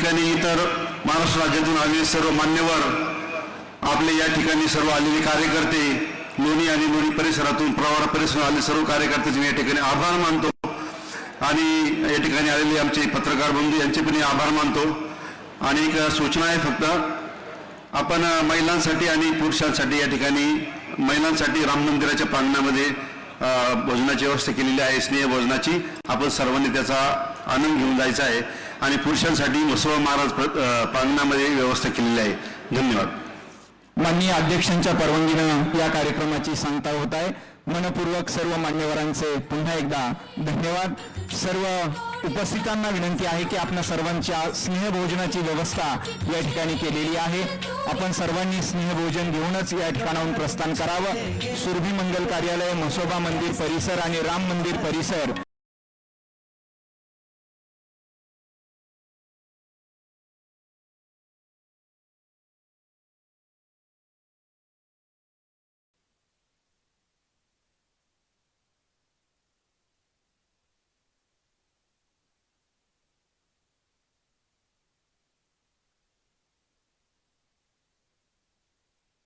ठिकाणी इतर महाराष्ट्र राज्यातून आलेले सर्व मान्यवर आपले या ठिकाणी सर्व आलेले कार्यकर्ते लोणी आणि लोणी परिसरातून प्रवार परिसरात आलेले सर्व कार्यकर्त्याचे मी या ठिकाणी आभार मानतो. आणि या ठिकाणी आलेले आमचे पत्रकार बंधू यांचे पण आभार मानतो. आणि एक सूचना आहे फक्त आपण महिलांसाठी आणि पुरुषांसाठी या ठिकाणी महिलांसाठी राम मंदिराच्या प्रांगणामध्ये भोजनाची व्यवस्था केलेली आहे स्नेह भोजनाची. आपण सर्वांनी त्याचा आनंद घेऊन जायचा आहे. आणि पुरुषांसाठी मुसळ महाराज प्रांगणामध्ये व्यवस्था केलेली आहे. धन्यवाद. माननीय अध्यक्षांच्या परवानगीनं या कार्यक्रमाची सांगता होत आहे. मनपूर्वक सर्व मान्यवरांचे पुन्हा एकदा धन्यवाद. सर्व उपस्थितांना विनंती आहे की आपल्या सर्वांच्या स्नेहभोजनाची व्यवस्था या ठिकाणी केलेली आहे. आपण सर्वांनी स्नेहभोजन घेऊनच या ठिकाणाहून प्रस्थान करावं. सुरभी मंगल कार्यालय म्हसोबा मंदिर परिसर आणि राम मंदिर परिसर.